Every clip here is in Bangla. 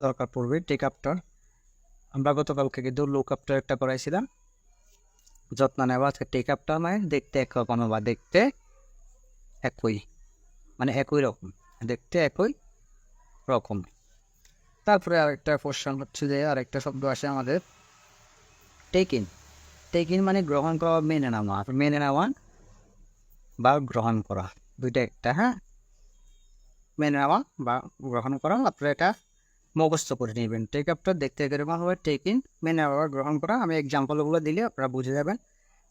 দরকার পড়বে টেক আপটার আমরা গতকালকে কিন্তু লুক আপটার একটা করাইছিলাম। যত্ন নেওয়া, আজকে টেক আপটা মানে দেখতে একরকম বা দেখতে একই। মানে একই রকম, দেখতে একই রকম। তারপরে আরেকটা কোশ্চেন হচ্ছে যে, আরেকটা শব্দ আসে আমাদের। টেক টেকিন টেকিন মানে গ্রহণ করা মেনে নেওয়া। মেনে নেওয়া বা গ্রহণ করা, দুইটা একটা হ্যাঁ? মেনে নেওয়া বা গ্রহণ করা আপনারা এটা মুখস্থ করে নেবেন। টেক আপটা দেখতে কীরকম হবে টেক ইন মেনে বা গ্রহণ করা। আমি এক্সাম্পলগুলো দিলে আপনারা বুঝে যাবেন।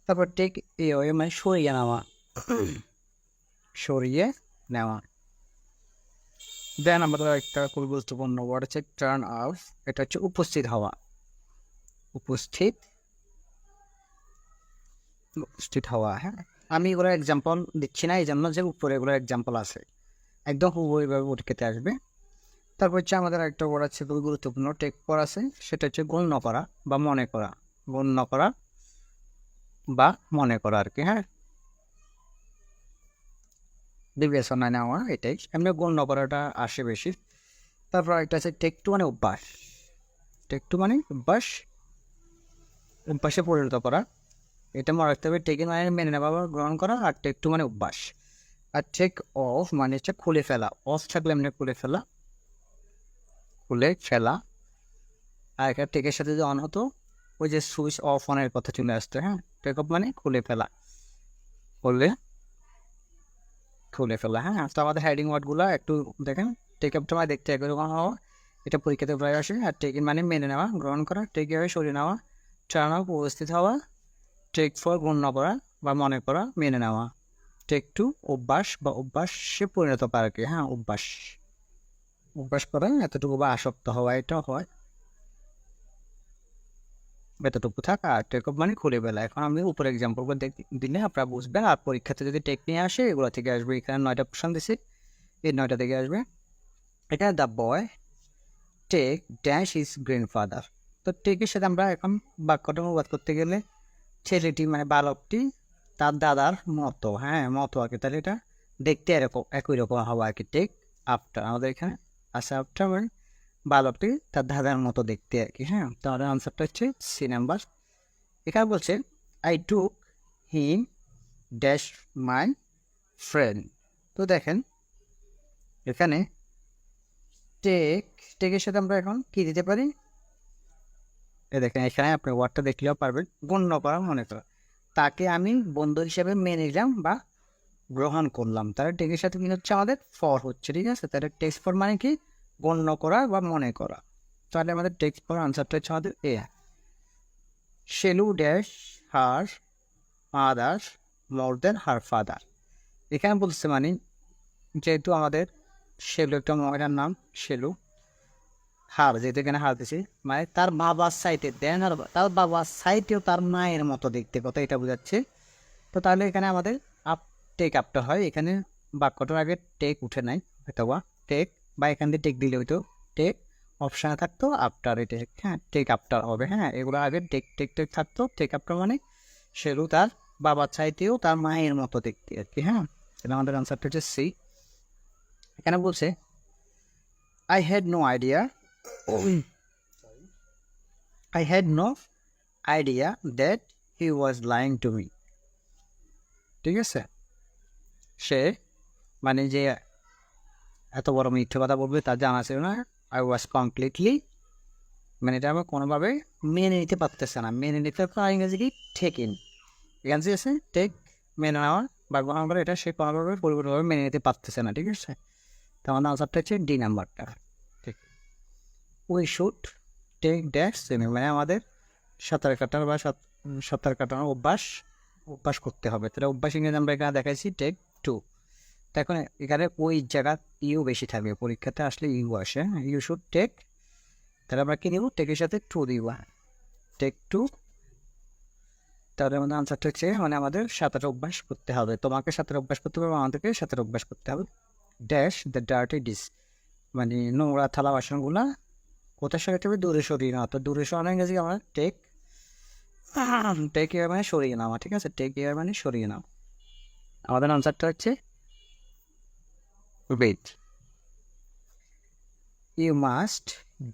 তারপর টেক এ ওয়ে মানে সরিয়ে নেওয়া। সরিয়ে নেওয়া। দেন আমাদের একটা খুবই গুরুত্বপূর্ণ ওয়ার্ড হচ্ছে টার্ন আউট এটা হচ্ছে উপস্থিত হওয়া। উপস্থিত। উপস্থিত হওয়া হ্যাঁ। আমি এগুলোর এক্সাম্পল দিচ্ছি না এই জন্য যে উপরে এগুলোর এক্সাম্পল আছে। একদম হুবহুভাবে পরীক্ষাতে আসবে। তারপর হচ্ছে আমাদের একটা ওয়ার্ড আছে, খুবই গুরুত্বপূর্ণ টেক পর আছে, সেটা হচ্ছে গণ্য করা বা মনে করা। গণ্য করা বা মনে করা আর কি হ্যাঁ? বিবেচনায় নেওয়া, এটাই। এমনি গণ্য করাটা আসে বেশি। তারপর একটা আছে টেক টু মানে অভ্যাস। টেক টু মানে অভ্যাস, অভ্যাসে পরিণত করা। এটা মনে রাখতে হবে টেকিং মানে মেনে নেওয়া বা গ্রহণ করা আর টেক টু মানে অভ্যাস। আর টেক অফ মানে হচ্ছে খুলে ফেলা অফ থাকলে এমনি খুলে ফেলা। খুলে। ফেলা আর একটা টেকের সাথে যদি অন হতো ওই যে সুইচ অফ অনের কথা চলে আসতো হ্যাঁ? টেক অফ মানে খুলে ফেলা। খুলে খুলে ফেলা হ্যাঁ? তো আমাদের হেডিং ওয়ার্ডগুলো একটু দেখেন। টেক আপটা মানে দেখতে একরকম হওয়া এটা পরীক্ষাতে প্রায় আসে। আর টেক মানে মেনে নেওয়া, গ্রহণ করা টেক হয়ে সরিয়ে নেওয়া আপ উপস্থিত হওয়া টেক ফর গণ্য করা বা মনে করা, মেনে নেওয়া। টেক টু অভ্যাস বা অভ্যাসে পরিণত আর কি হ্যাঁ? অভ্যাস। অভ্যাস করা, এতটুকু বা আসক্ত হওয়া, এটা হয়। এতটুকু থাক, আর টেক অফ মানে খুলে বেলা এখন আমি উপরে এক্সাম্পলগুলো দিলে আপনারা বুঝবেন। আর পরীক্ষাতে যদি টেক নিয়ে আসে, এগুলো থেকে আসবে। এখানে নয়টা পোর্শন দিছি, এই নয়টা থেকে আসবে। এটা the boy take dash his grandfather তো টেকের সাথে আমরা এখন বাক্যটা অনুবাদ করতে গেলে, ছেলেটি মানে বালকটি, তার দাদার মতো। হ্যাঁ মতো আর কি। তাহলে এটা দেখতে এরকম, একই রকম হওয়া আর কি টেক আফটার আমাদের এখানে। আছে আফটার মানে বালকটি তার দাদার মতো দেখতে আর কি হ্যাঁ? তাহলে আনসারটা হচ্ছে সি নাম্বার এখানে বলছে I took him dash my friend তো দেখেন, এখানে টেক টেকের সাথে আমরা এখন কি দিতে পারি? এ দেখেন, এখানে আপনি ওয়ার্ডটা দেখলেও পারবেন, গণ্য করা মনে করা। তাকে আমি বন্ধু হিসেবে মেনে নিলাম বা গ্রহণ করলাম। তাহলে টেকের সাথে কি হচ্ছে আমাদের ফর হচ্ছে, ঠিক আছে? তাহলে টেক্সট ফর মানে কি? গণ্য করা বা মনে করা। তাহলে আমাদের টেক্সট ফর আনসারটা হচ্ছে আমাদের A Shelu dash her father more than her father এখানে বলছে মানে যেহেতু আমাদের সেলু একটা মহিলার নাম সেলু হার যেহেতু এখানে হার দিছি মানে তার বাবার সাইটে দেন আর তার বাবার সাইটেও তার মায়ের মতো দেখতে, কথা এটা বোঝাচ্ছে। তো তাহলে এখানে আমাদের আপ টেক আপটা হয় এখানে বাক্যটার আগে টেক উঠে নাই হয়তো বা টেক বা এখান দিয়ে টেক দিলে হয়তো টেক অপশানে থাকতো আফটার এটা হ্যাঁ টেক আফটার হবে হ্যাঁ এগুলো আগে টেক টেক টেক থাকতো টেক আফটার মানে সেরু তার বাবার চাইতেও তার মায়ের মতো দেখতে আর কি হ্যাঁ তাহলে আমাদের আনসারটা হচ্ছে সি এখানে বলছে I had no idea I had no idea that he was lying to me ঠিক আছে? সে মানে যে এত বড় মিথ্যে কথা বলবে তার জানা ছিল না। আই ওয়াজ কমপ্লিটলি মানে এটা আমার কোনোভাবে মেনে নিতে পারতেছে না। মেনে নিতে পারা ইংরেজি কি টেক ইন যে আছে টেক মেনে নেওয়া বা গ্রহণ করা, এটা সে কোনোভাবে পরিপূর্ণভাবে মেনে নিতে পারতেছে না, ঠিক আছে? তো আমাদের আনসারটা হচ্ছে ডি নাম্বারটা ঠিক। We should take dash swimming মানে আমাদের সাঁতার কাটার বা সাঁত- সাঁতার কাটানোর অভ্যাস অভ্যাস করতে হবে। তাহলে অভ্যাস ইংরেজি আমরা এখানে দেখাইছি টেক টু তো এখন এখানে ওই জায়গা ইউ বেশি থাকবে। পরীক্ষাতে আসলে ইউ আসে। ইউ শুড টেক তাহলে আমরা কি নিব? টেকের সাথে টু দিব। টেক টু তাহলে আমাদের আনসারটা হচ্ছে মানে আমাদের সাঁতার অভ্যাস করতে হবে। তোমাকে সাঁতার অভ্যাস করতে হবে, আমাদেরকে সাঁতার অভ্যাস করতে হবে। ড্যাশ দ্য ডার্টি ডিস মানে নোংরা থালা বাসনগুলো কোথায় সরাতে হবে দূরে সরিয়ে নেওয়া তো দূরে সরানো গেছে আমরা টেক টেক ইয়ার মানে সরিয়ে নেওয়া ঠিক আছে? টেক ইয়ার মানে সরিয়ে নাও। আমাদের আনসারটা হচ্ছে wait you must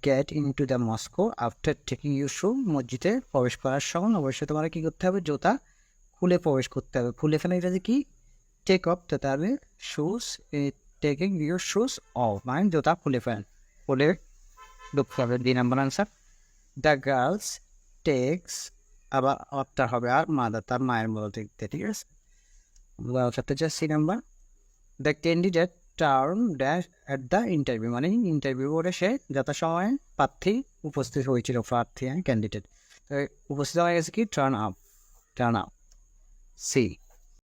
get into the mosque after taking you shoe মসজিদে প্রবেশ করার সময়। অবশ্যই তোমার কী করতে হবে? জুতা খুলে প্রবেশ করতে হবে। খুলে ফেলে এটা যে কি? টেক অফ তাতে হবে shoes taking your shoes off মানে জুতা খুলে ফেলেন। খুলে ঢুকতে হবে। দুই number answer the girls takes আবার অফটা হবে। আর মাদার তার মায়ের মতো দেখতে ঠিক আছে? সাথে হচ্ছে C number the candidate term dash at the interview মানে ইন্টারভিউ করে সে যথাসময়ে প্রার্থী উপস্থিত হয়েছিল, প্রার্থী ক্যান্ডিডেট উপস্থিত হয়ে গেছে কি? Turn up turn up C